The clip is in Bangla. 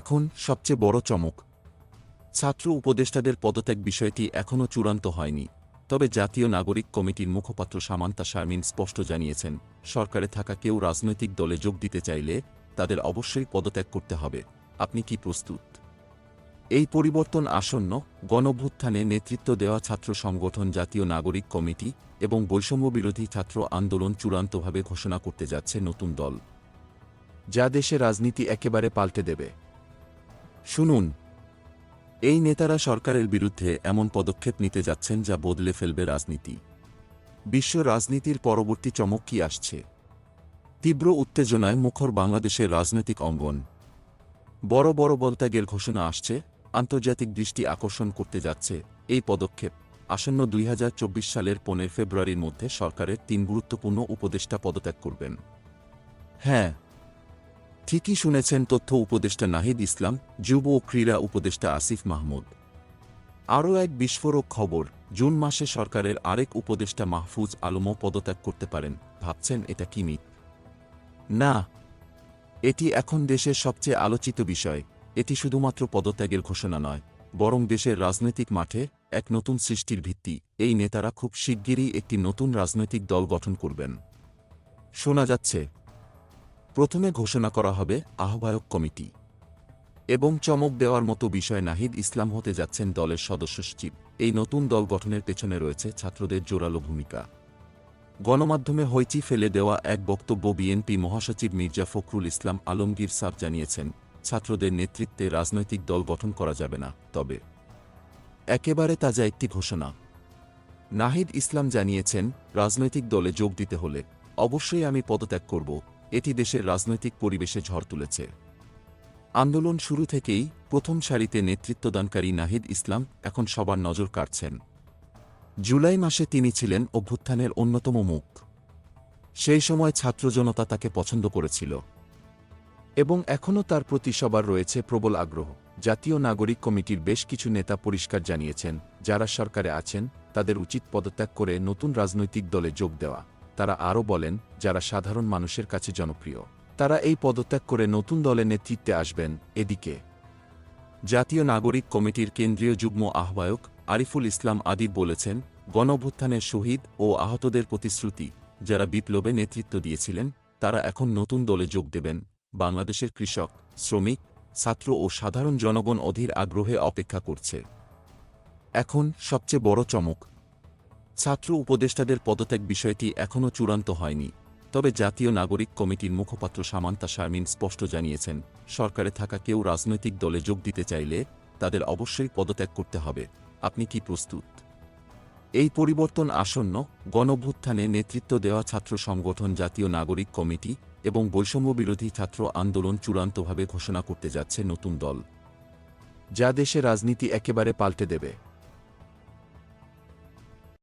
এখন সবচেয়ে বড় চমক। ছাত্র উপদেষ্টাদের পদত্যাগ বিষয়টি এখনও চূড়ান্ত হয়নি, তবে জাতীয় নাগরিক কমিটির মুখপাত্র সামান্তা শারমিন স্পষ্ট জানিয়েছেন, সরকারে থাকা কেউ রাজনৈতিক দলে যোগ দিতে চাইলে তাদের অবশ্যই পদত্যাগ করতে হবে। আপনি কি প্রস্তুত? এই পরিবর্তন আসন্ন গণভ্যুত্থানে নেতৃত্ব দেওয়া ছাত্র সংগঠন জাতীয় নাগরিক কমিটি এবং বৈষম্যবিরোধী ছাত্র আন্দোলন চূড়ান্তভাবে ঘোষণা করতে যাচ্ছে নতুন দল। যা দেশে রাজনীতি একেবারে পাল্টে দেবে। শুনুন। এই নেতারা সরকারের বিরুদ্ধে এমন পদক্ষেপ নিতে যাচ্ছেন যা বদলে ফেলবে রাজনীতি। বিশ্ব রাজনীতির পরবর্তী চমক কি আসছে? তীব্র উত্তেজনায় মুখর বাংলাদেশের রাজনৈতিক অঙ্গন। বড় বড় বলত্যাগের ঘোষণা আসছে, আন্তর্জাতিক দৃষ্টি আকর্ষণ করতে যাচ্ছে এই পদক্ষেপ। আসন্ন দুই হাজার চব্বিশ সালের পনেরো ফেব্রুয়ারির মধ্যে সরকারের তিন গুরুত্বপূর্ণ উপদেষ্টা পদত্যাগ করবেন। হ্যাঁ ঠিকই শুনেছেন তথ্য উপদেষ্টা নাহিদ ইসলাম, যুব ও ক্রীড়া উপদেষ্টা আসিফ মাহমুদ। আরও এক বিস্ফোরক খবর, জুন মাসে সরকারের আরেক উপদেষ্টা মাহফুজ আলমও পদত্যাগ করতে পারেন, ভাবছেন এটা কি মিথ? না, এটি এখন দেশের সবচেয়ে আলোচিত বিষয়, এটি শুধুমাত্র পদত্যাগের ঘোষণা নয়, বরং দেশের রাজনৈতিক মাঠে এক নতুন সৃষ্টির ভিত্তি, এই নেতারা খুব শিগগিরই একটি নতুন রাজনৈতিক দল গঠন করবেন। শোনা যাচ্ছে প্রথমে ঘোষণা করা হবে আহ্বায়ক কমিটি এবং চমক দেওয়ার মতো বিষয় নাহিদ ইসলাম হতে যাচ্ছেন দলের সদস্য সচিব। এই নতুন দল গঠনের পেছনে রয়েছে ছাত্রদের জোরালো ভূমিকা। গণমাধ্যমে হইচি ফেলে দেওয়া এক বক্তব্য বিএনপি মহাসচিব মির্জা ফখরুল ইসলাম আলমগীর সার জানিয়েছেন, ছাত্রদের নেতৃত্বে রাজনৈতিক দল গঠন করা যাবে না, তবে একেবারে তাজা একটি ঘোষণা। নাহিদ ইসলাম জানিয়েছেন, রাজনৈতিক দলে যোগ দিতে হলে অবশ্যই আমি পদত্যাগ করব। এটি দেশের রাজনৈতিক পরিবেশে ঝড় তুলেছে। আন্দোলন শুরু থেকেই প্রথম সারিতে নেতৃত্বদানকারী নাহিদ ইসলাম এখন সবার নজর কাড়ছেন। জুলাই মাসে তিনি ছিলেন অভ্যুত্থানের অন্যতম মুখ। সেই সময় ছাত্র জনতা তাকে পছন্দ করেছিল। এবং এখনও তার প্রতি সবার রয়েছে প্রবল আগ্রহ। জাতীয় নাগরিক কমিটির বেশ কিছু নেতা পরিষ্কার জানিয়েছেন, যারা সরকারে আছেন, তাদের উচিত পদত্যাগ করে নতুন রাজনৈতিক দলে যোগ দেওয়া। তারা আরও বলেন, যারা সাধারণ মানুষের কাছে জনপ্রিয়, তারা এই পদত্যাগ করে নতুন দলের নেতৃত্বে আসবেন। এদিকে, জাতীয় নাগরিক কমিটির কেন্দ্রীয় যুগ্ম আহ্বায়ক আরিফুল ইসলাম আদিব বলেছেন গণভ্যুত্থানের শহীদ ও আহতদের প্রতিশ্রুতি, যারা বিপ্লবে নেতৃত্ব দিয়েছিলেন, তারা এখন নতুন দলে যোগ দেবেন। বাংলাদেশের কৃষক, শ্রমিক, ছাত্র ও সাধারণ জনগণ অধীর আগ্রহে অপেক্ষা করছে। এখন সবচেয়ে বড় চমক ছাত্র উপদেষ্টাদের পদত্যাগ বিষয়টি এখনও চূড়ান্ত হয়নি। তবে জাতীয় নাগরিক কমিটির মুখপাত্র সামান্তা শারমিন স্পষ্ট জানিয়েছেন, সরকারে থাকা কেউ রাজনৈতিক দলে যোগ দিতে চাইলে তাদের অবশ্যই পদত্যাগ করতে হবে। আপনি কি প্রস্তুত? এই পরিবর্তন আসন্ন গণভ্যুত্থানে নেতৃত্ব দেওয়া ছাত্র সংগঠন জাতীয় নাগরিক কমিটি এবং বৈষম্যবিরোধী ছাত্র আন্দোলন চূড়ান্তভাবে ঘোষণা করতে যাচ্ছে নতুন দল। যা দেশে রাজনীতি একেবারে পাল্টে দেবে।